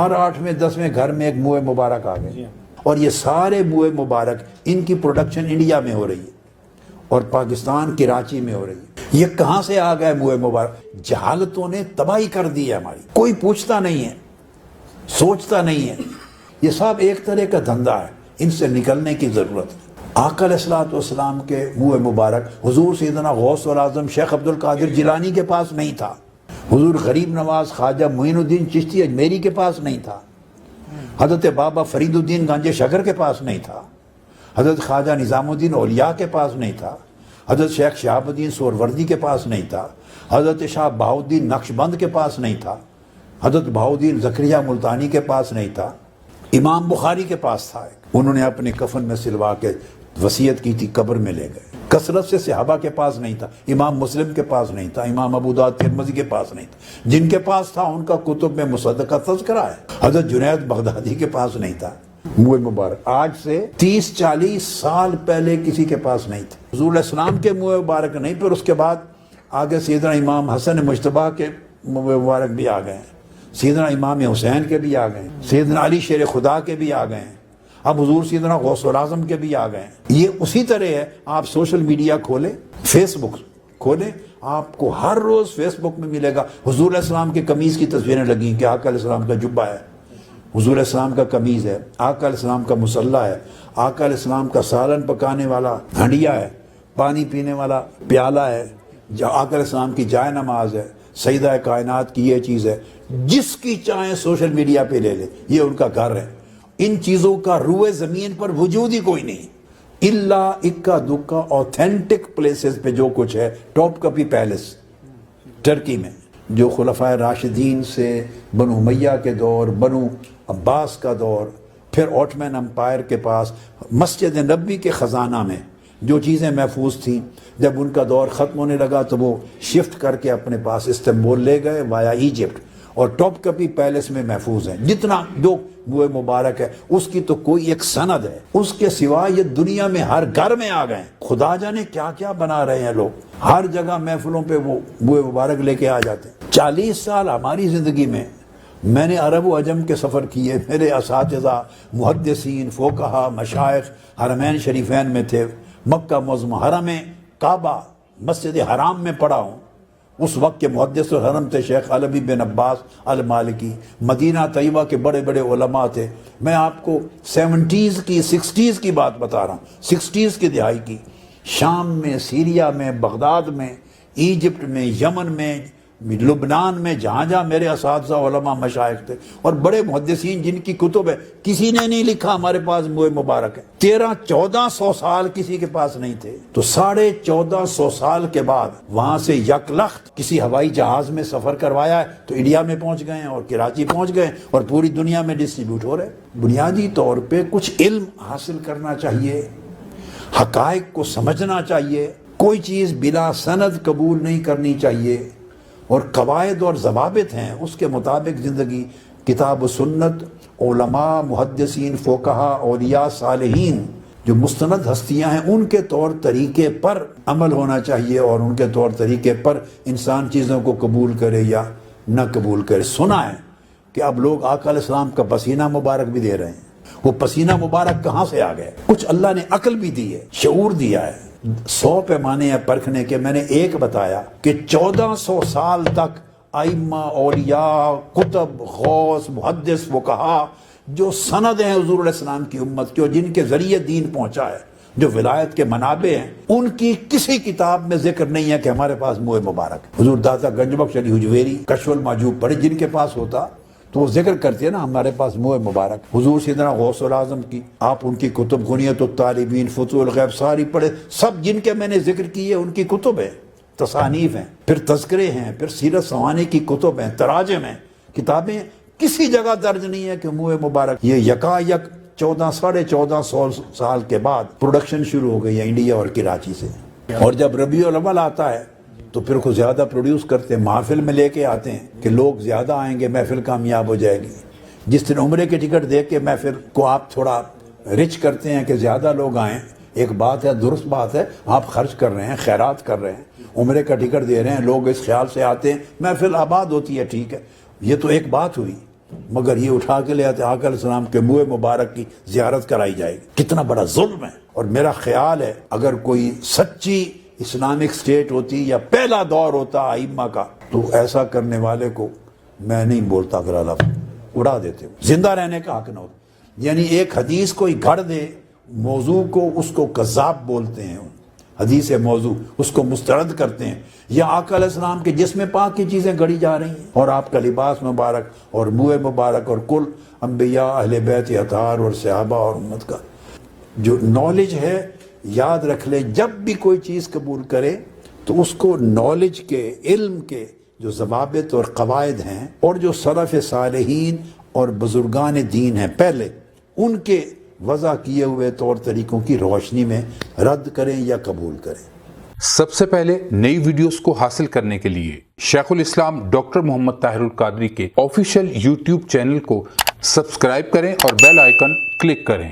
ہر آٹھویں دسویں گھر میں ایک موئے مبارک آ گئے۔ اور یہ سارے موئے مبارک ان کی پروڈکشن انڈیا میں ہو رہی ہے اور پاکستان کراچی میں ہو رہی ہے۔ یہ کہاں سے آ گئے موئے مبارک؟ جہالتوں نے تباہی کر دی ہے ہماری۔ کوئی پوچھتا نہیں ہے سوچتا نہیں ہے۔ یہ سب ایک طرح کا دھندا ہے۔ ان سے نکلنے کی ضرورت ہے۔ آقا علیہ والسلام کے منہ مبارک حضور سیدنا غوث العظم شیخ عبد القادر جیلانی کے پاس نہیں تھا۔ حضور غریب نواز خواجہ معین الدین چشتی اجمیری کے پاس نہیں تھا۔ حضرت بابا فرید الدین گانجے شکر کے پاس نہیں تھا۔ حضرت خواجہ نظام الدین اولیاء کے پاس نہیں تھا۔ حضرت شیخ شہاب الدین سوروردی کے پاس نہیں تھا۔ حضرت شاہ بہاؤدین نقش بند کے پاس نہیں تھا۔ حضرت بہاؤدین زکریہ ملتانی کے پاس نہیں تھا۔ امام بخاری کے پاس تھا انہوں نے اپنے کفن میں سلوا کے وسیعت کی تھی، قبر میں لے گئے۔ کثرت سے صحابہ کے پاس نہیں تھا، امام مسلم کے پاس نہیں تھا، امام ابو داد ترمزی کے پاس نہیں تھا۔ جن کے پاس تھا، ان کا کتب میں مصدقہ تذکرہ ہے حضرت جنید بغدادی کے پاس نہیں تھا۔ منہ مبارک۔ آج سے تیس چالیس سال پہلے کسی کے پاس نہیں تھا۔ حضور علیہ السلام کے منہ مبارک نہیں، پھر اس کے بعد آگے سیدنا امام حسن مشتبہ کے منہ مبارک بھی آ گئے ہیں۔ سیدنا امام حسین کے بھی آ گئے ہیں۔ سیدنا علی شیر خدا کے بھی آ گئے ہیں۔ اب حضور سیدنا غوث العظم کے بھی آ گئے ہیں۔ یہ اسی طرح ہے، آپ سوشل میڈیا کھولیں فیس بک کھولیں، آپ کو ہر روز فیس بک میں ملے گا۔ حضور علیہ السلام کے قمیض کی تصویریں لگیں کہ آقا علیہ السلام کا جبہ ہے۔ حضور علیہ السلام کا قمیض ہے، آقا علیہ السلام کا مسلح ہے۔ آقا علیہ السلام کا سالن پکانے والا ہنڈیا ہے، پانی پینے والا پیالہ ہے۔ آقا علیہ السلام کی جائے نماز ہے۔ سیدہ کائنات کی یہ چیز ہے۔ جس کی چاہیں سوشل میڈیا پہ لے لے یہ ان کا گھر ہے۔ ان چیزوں کا روئے زمین پر وجود ہی کوئی نہیں۔ اللہ اکا دکا اوتھینٹک پلیسز پہ جو کچھ ہے ٹاپ کپی پیلس ٹرکی میں۔ جو خلفۂ راشدین سے بنو میہ کے دور، بنو عباس کا دور، پھر اوٹمین امپائر کے پاس، مسجد نبی کے خزانہ میں جو چیزیں محفوظ تھیں۔ جب ان کا دور ختم ہونے لگا تو وہ شفٹ کر کے اپنے پاس استنبول لے گئے وایا ایجپٹ اور ٹاپ کپی پیلس میں محفوظ ہیں۔ جتنا جو بوئے مبارک ہے، اس کی تو کوئی ایک سند ہے۔ اس کے سوا یہ دنیا میں ہر گھر میں آ گئے خدا جانے کیا کیا بنا رہے ہیں لوگ۔ ہر جگہ محفلوں پہ وہ بوئے مبارک لے کے آ جاتے ہیں۔ چالیس سال ہماری زندگی میں میں نے عرب و عجم کے سفر کیے۔ میرے اساتذہ، محدثین فوکہ مشائق حرمین شریفین میں تھے۔ مکہ مزم حرم کعبہ، مسجد حرام میں پڑھا ہوں۔ اس وقت کے محدث الحرم تھے شیخ علبی بن عباس المالکی، مدینہ طیبہ کے بڑے بڑے علماء تھے۔ میں آپ کو سیونٹیز کی، سکسٹیز کی بات بتا رہا ہوں۔ سکسٹیز کی دہائی کی۔ شام میں، سیریا میں، بغداد میں، ایجپٹ میں، یمن میں لبنان میں جہاں جہاں میرے اساتذہ علماء مشائق تھے اور بڑے محدثین جن کی کتب ہے کسی نے نہیں لکھا ہمارے پاس موئے مبارک ہے۔ تیرہ چودہ سو سال کسی کے پاس نہیں تھے۔ تو ساڑھے چودہ سو سال کے بعد وہاں سے یک لخت کسی ہوائی جہاز میں سفر کروایا ہے، تو انڈیا میں پہنچ گئے اور کراچی پہنچ گئے اور پوری دنیا میں ڈسٹریبیوٹ ہو رہے بنیادی طور پہ کچھ علم حاصل کرنا چاہیے، حقائق کو سمجھنا چاہیے، کوئی چیز بلا سند قبول نہیں کرنی چاہیے۔ اور قواعد اور ضوابط ہیں، اس کے مطابق زندگی، کتاب و سنت، علماء، محدثین فوکہ اولیاء، صالحین، جو مستند ہستیاں ہیں، ان کے طور طریقے پر عمل ہونا چاہیے اور ان کے طور طریقے پر انسان چیزوں کو قبول کرے یا نہ قبول کرے۔ سنا ہے کہ اب لوگ آقا علیہ السلام کا پسینہ مبارک بھی دے رہے ہیں۔ وہ پسینہ مبارک کہاں سے آ گئے؟ کچھ اللہ نے عقل بھی دی ہے، شعور دیا ہے۔ سو پیمانے ہیں پرکھنے کے میں نے ایک بتایا کہ چودہ سو سال تک ائمہ اولیاء، کتب، غوث، محدث وہ کہا جو سند ہیں حضور علیہ السلام کی امت کی اور جن کے ذریعے دین پہنچا ہے، جو ولایت کے منابع ہیں، ان کی کسی کتاب میں ذکر نہیں ہے کہ ہمارے پاس موئے مبارک۔ حضور داتا گنج بخش علی حجویری کشف الماجوب پڑھے جن کے پاس ہوتا تو وہ ذکر کرتے ہیں نا، ہمارے پاس موہ مبارک۔ حضور سیدنا غوث العظم کی، آپ ان کی کتب غنیت الطالبین فتو الغیب، ساری پڑھے۔ سب جن کے میں نے ذکر کیے ان کی کتب ہے تصانیف ہیں، پھر تذکرے ہیں، پھر سیرت سوانی کی کتب ہیں، تراجم ہیں، کتابیں کسی جگہ درج نہیں ہے کہ موہ مبارک۔ یہ یکا یک چودہ، ساڑھے چودہ سو سال کے بعد پروڈکشن شروع ہو گئی ہے انڈیا اور کراچی سے۔ اور جب ربیع الاول آتا ہے تو پھر کو زیادہ پروڈیوس کرتے ہیں، محفل میں لے کے آتے ہیں کہ لوگ زیادہ آئیں گے، محفل کامیاب ہو جائے گی۔ جس دن عمرے کے ٹکٹ دیکھ کے محفل کو آپ تھوڑا رچ کرتے ہیں کہ زیادہ لوگ آئیں، ایک بات ہے، درست بات ہے، آپ خرچ کر رہے ہیں، خیرات کر رہے ہیں، عمرے کا ٹکٹ دے رہے ہیں، لوگ اس خیال سے آتے ہیں، محفل آباد ہوتی ہے، ٹھیک ہے۔ یہ تو ایک بات ہوئی، مگر یہ اٹھا کے لے آتے آقا علیہ السلام کے منہ مبارک کی زیارت کرائی جائے گی۔ کتنا بڑا ظلم ہے۔ اور میرا خیال ہے، اگر کوئی سچی اسلامک سٹیٹ ہوتی یا پہلا دور ہوتا آئمہ کا، تو ایسا کرنے والے کو میں نہیں بولتا اگر اللہ اڑا دیتے ہو۔ زندہ رہنے کا حق نہ ہوتا یعنی ایک حدیث کوئی گھڑ دے، موضوع کو اس کو کذاب بولتے ہیں۔ حدیث موضوع، اس کو مسترد کرتے ہیں۔ یا آقا علیہ السلام کے جسم پاک کی چیزیں گڑی جا رہی ہیں۔ اور آپ کا لباس مبارک اور منہ مبارک اور کل انبیاء، اہل بیت، اطہار اور صحابہ اور امت کا۔ جو نالج ہے یاد رکھ لیں جب بھی کوئی چیز قبول کرے تو اس کو نالج کے، علم کے جو ضوابط اور قواعد ہیں اور جو صرف صالحین اور بزرگان دین ہیں، پہلے ان کے وضع کیے ہوئے طور طریقوں کی روشنی میں رد کریں یا قبول کریں۔ سب سے پہلے نئی ویڈیوز کو حاصل کرنے کے لیے شیخ الاسلام ڈاکٹر محمد طاہر القادری کے آفیشیل یوٹیوب چینل کو سبسکرائب کریں اور بیل آئیکن کلک کریں۔